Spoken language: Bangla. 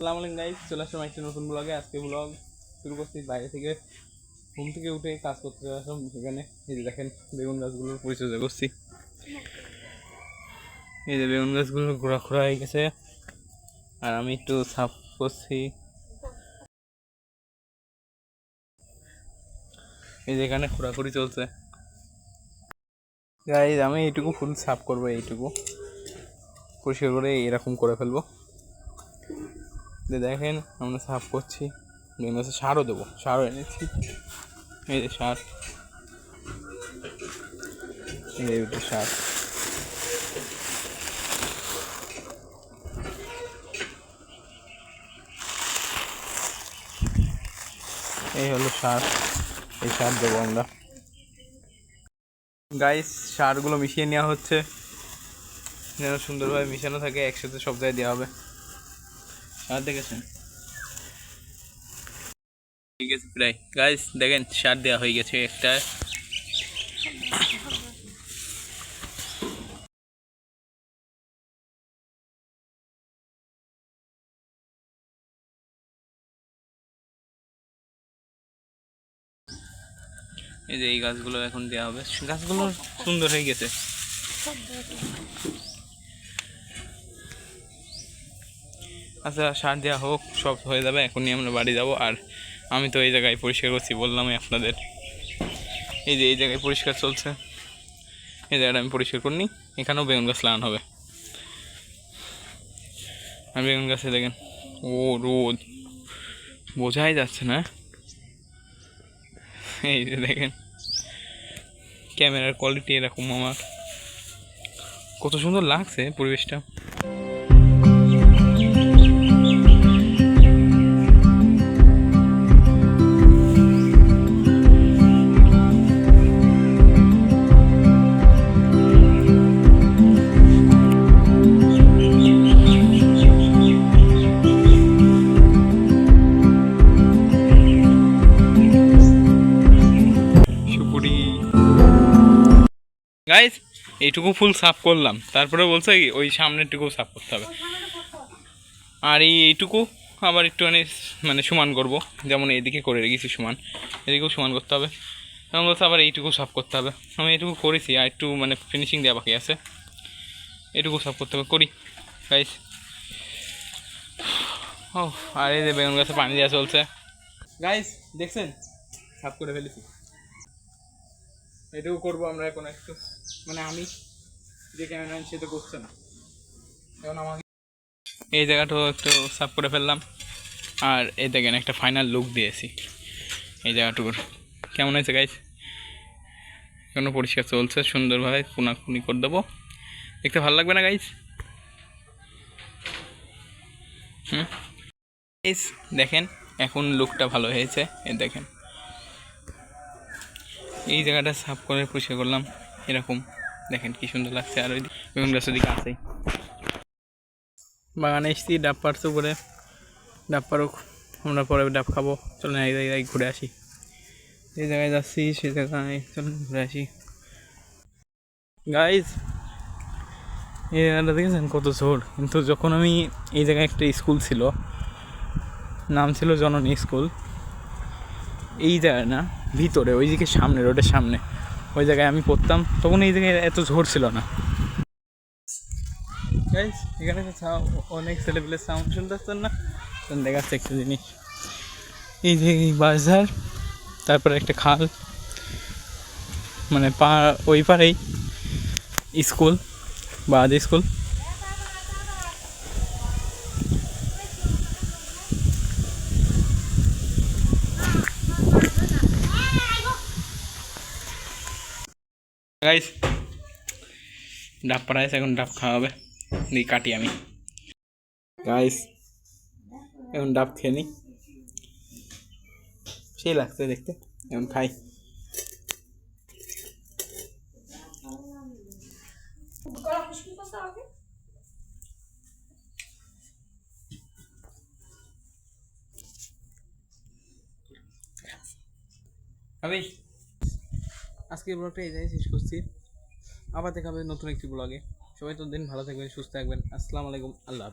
আসসালামু আলাইকুম গাইস চলে আসলাম একটা নতুন ব্লগে আজকে ব্লগ শুরু করছি বাইরে থেকে। ঘুম থেকে উঠে কাজ করতে আসলাম। এখানে এই যে দেখেন, বেগুন গাছগুলোর পরিচর্যা করছি। এই যে বেগুন গাছগুলো ঘোরা ঘোরা হয়ে গেছে। আর আমি একটু সাফ করছি। এই যে এখানে খোরাখুরি চলছে। গাইজ আমি এইটুকু ফুল সাফ করব, এইটুকু। পরিষ্কার করে এরকম করে ফেলব। দেখেন, আমরা সাফ করছি। গাছে সারও দেবো, সারও এনেছি। এই যে সার। এই সার। এই হলো সার। এই সার দেবো আমরা। গাইস সারগুলো মিশিয়ে নেওয়া হচ্ছে। যেন সুন্দরভাবে মিশানো থাকে, একসাথে সব জায়গায় দেওয়া হবে। সার দেখেছেন? ঠিক আছে, প্রায়। গাইস দেখেন, সার দেওয়া হয়ে গেছে একটা। এই যে এই গাছগুলো এখন দেওয়া হবে। গাছগুলো সুন্দর হয়ে গেছে। আচ্ছা সার দেওয়া হোক, সব হয়ে যাবে, এখনই আমরা বাড়ি যাব। আর আমি তো এই জায়গায় পরিষ্কার করছি, বললামই আপনাদের। এই যে, এই জায়গায় পরিষ্কার চলছে। এই জায়গাটা আমি পরিষ্কার করিনি, এখানেও বেগুন গাছ লাগানো হবে। আর বেগুন গাছে দেখেন, ও রোদ। বোঝাই যাচ্ছে না। এই যে দেখেন, ক্যামেরার কোয়ালিটি এরকম আমার। কত সুন্দর লাগছে পরিবেশটা। গাইস এইটুকু ফুল সাফ করলাম। তারপরে বলছে কি, ওই সামনেরটুকু সাফ করতে হবে। আর এই এইটুকু আবার একটুখানি মানে সমান করব। যেমন এদিকে করে রেখেছি সমান। এদিকেও সমান করতে হবে। এবং বলছে আবার এইটুকু সাফ করতে হবে। আমি এইটুকু করেছি, আর একটু মানে ফিনিশিং দেওয়া বাকি আছে। এটুকু সাফ করতে হবে। করি। গাইস ও আর এই যে বেগুন গাছে পানি দেওয়া চলছে। গাইস দেখছেন? সাফ করে ফেলেছি। এটুকু করব আমরা এখন একটু। মানে আমি যে ক্যামেরাম্যান সে তো করছে না। এখন আমাকে এই জায়গাটাও একটু সাফ করে ফেললাম। আর এই দেখেন একটা ফাইনাল লুক দিয়েছি। এই জায়গাটুকুর। কেমন হয়েছে গাইস এখনও পরিষ্কার চলছে, সুন্দরভাবে কোনাকুনি করে দেবো। দেখতে ভালো লাগবে না গাইস হুম? দেখেন, এখন লুকটা ভালো হয়েছে। এই দেখেন। এই জায়গাটা সাফ করে পরিষ্কার করলাম। এরকম। দেখেন কি সুন্দর লাগছে। আর ওই বেগুন গাছের দিকে আছেই। বাগানে এসেছি, ডাব পাড়ছে উপরে। ডাব পারুক আমরা পরে ডাব খাব। চলেন এই জায়গায় ঘুরে আসি। যে জায়গায় যাচ্ছি, সে জায়গায় চলেন ঘুরে আসি। গাইজ এই জায়গাটা দেখেছেন কত ঝোড় কিন্তু যখন আমি এই জায়গায় একটা স্কুল ছিল, নাম ছিল জননী স্কুল। এই জায়গায় না ভিতরে ওই দিকে সামনে, রোডের সামনে। ওই জায়গায় আমি পড়তাম, তখন এই জায়গায় এত ঝোর ছিল না। এখানে অনেক ছেলেপেলের সাউন্ড শুনতে পাচ্ছেন না? তখন দেখাচ্ছে একটা জিনিস। এই যে এই বাজার, তারপরে একটা খাল। মানে পা, ওই পারেই স্কুল বা আদি স্কুল। গাইস ডাব পাড়া আছে এখন ডাব খাওয়া হবে দিয়ে কাটি আমি গাইস এখন ডাব খেয়ে নিই সেই লাগছে দেখতে এখন খাই আমি আজকের ব্লগটা এই জায়গায় শেষ করছি। আবার দেখা হবে নতুন একটি ব্লগে সবাই তো দিন ভালো থাকবেন, সুস্থ থাকবেন। আসসালামু আলাইকুম, আল্লাহ